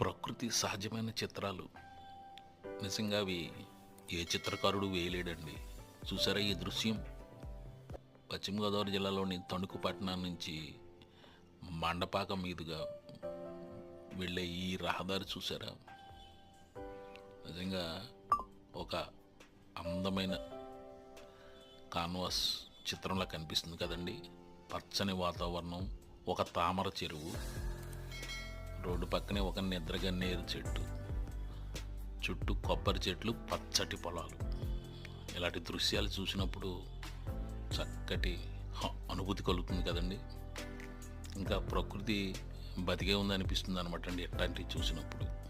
ప్రకృతి సహజమైన చిత్రాలు. నిజంగా అవి ఏ చిత్రకారుడు వేయలేడండి. చూసారా ఈ దృశ్యం? పశ్చిమ గోదావరి జిల్లాలోని తణుకు పట్టణం నుంచి మండపాక మీదుగా వెళ్ళే ఈ రహదారి చూసారా? నిజంగా ఒక అందమైన కాన్వాస్ చిత్రంలా కనిపిస్తుంది కదండి. పచ్చని వాతావరణం ఒక తామర చెరువు. రోడ్డు పక్కనే ఒక నిద్రగన్నేరు చెట్టు. చుట్టూ కొబ్బరి చెట్లు పచ్చటి పొలాలు. ఇలాంటి దృశ్యాలు చూసినప్పుడు చక్కటి అనుభూతి కలుగుతుంది కదండి. ఇంకా ప్రకృతి బతికే ఉందనిపిస్తుంది అనమాట అండి ఎట్లాంటివి చూసినప్పుడు.